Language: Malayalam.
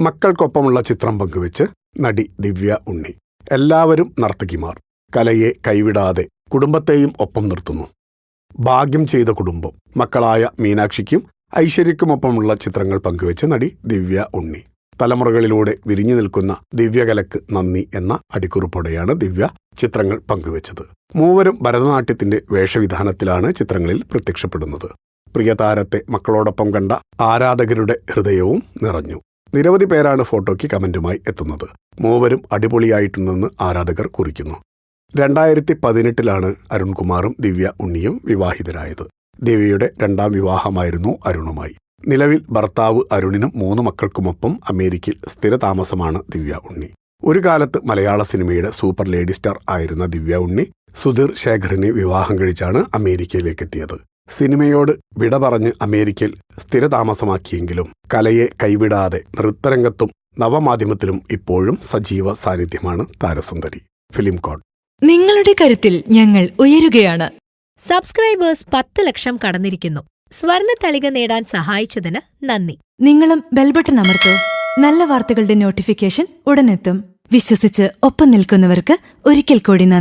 മക്കൾക്കൊപ്പമുള്ള ചിത്രം പങ്കുവെച്ച് നടി ദിവ്യ ഉണ്ണി. എല്ലാവരും നർത്തകിമാർ. കലയെ കൈവിടാതെ കുടുംബത്തെയും ഒപ്പം നിർത്തുന്നു. ഭാഗ്യം ചെയ്ത കുടുംബം. മക്കളായ മീനാക്ഷിക്കും ഐശ്വര്യക്കുമൊപ്പമുള്ള ചിത്രങ്ങൾ പങ്കുവെച്ച് നടി ദിവ്യ ഉണ്ണി. തലമുറകളിലൂടെ വിരിഞ്ഞു നിൽക്കുന്ന ദിവ്യകലക്ക് നന്ദി എന്ന അടിക്കുറിപ്പോടെയാണ് ദിവ്യ ചിത്രങ്ങൾ പങ്കുവച്ചത്. മൂവരും ഭരതനാട്യത്തിന്റെ വേഷവിധാനത്തിലാണ് ചിത്രങ്ങളിൽ പ്രത്യക്ഷപ്പെടുന്നത്. പ്രിയതാരത്തെ മക്കളോടൊപ്പം കണ്ട ആരാധകരുടെ ഹൃദയവും നിറഞ്ഞു. നിരവധി പേരാണ് ഫോട്ടോയ്ക്ക് കമന്റുമായി എത്തുന്നത്. മൂവരും അടിപൊളിയായിട്ടുണ്ടെന്ന് ആരാധകർ കുറിക്കുന്നു. രണ്ടായിരത്തി പതിനെട്ടിലാണ് അരുൺകുമാറും ദിവ്യ ഉണ്ണിയും വിവാഹിതരായത്. ദിവ്യയുടെ രണ്ടാം വിവാഹമായിരുന്നു അരുണുമായി. നിലവിൽ ഭർത്താവ് അരുണിനും മൂന്ന് മക്കൾക്കുമൊപ്പം അമേരിക്കയിൽ സ്ഥിരതാമസമാണ് ദിവ്യ ഉണ്ണി. ഒരു കാലത്ത് മലയാള സിനിമയുടെ സൂപ്പർ ലേഡി സ്റ്റാർ ആയിരുന്ന ദിവ്യ ഉണ്ണി സുധീർ ശേഖറിനെ വിവാഹം കഴിച്ചാണ് അമേരിക്കയിലേക്കെത്തിയത്. സിനിമയോട് വിട പറഞ്ഞ് അമേരിക്കയിൽ സ്ഥിരതാമസമാക്കിയെങ്കിലും കലയെ കൈവിടാതെ നൃത്തരംഗത്തും നവമാധ്യമത്തിലും ഇപ്പോഴും സജീവ സാന്നിധ്യമാണ് താരസുന്ദരി. ഫിലിം കോഡ് നിങ്ങളുടെ കരുത്തിൽ ഞങ്ങൾ ഉയരുകയാണ്. സബ്സ്ക്രൈബേഴ്സ് പത്ത് ലക്ഷം കടന്നിരിക്കുന്നു. സ്വർണ തളിക നേടാൻ സഹായിച്ചതിന് നന്ദി. നിങ്ങളും ബെൽബട്ടൺ അമർത്തോ. നല്ല വാർത്തകളുടെ നോട്ടിഫിക്കേഷൻ ഉടനെത്തും. വിശ്വസിച്ച് ഒപ്പം നിൽക്കുന്നവർക്ക് ഒരിക്കൽ കൂടി നന്ദി.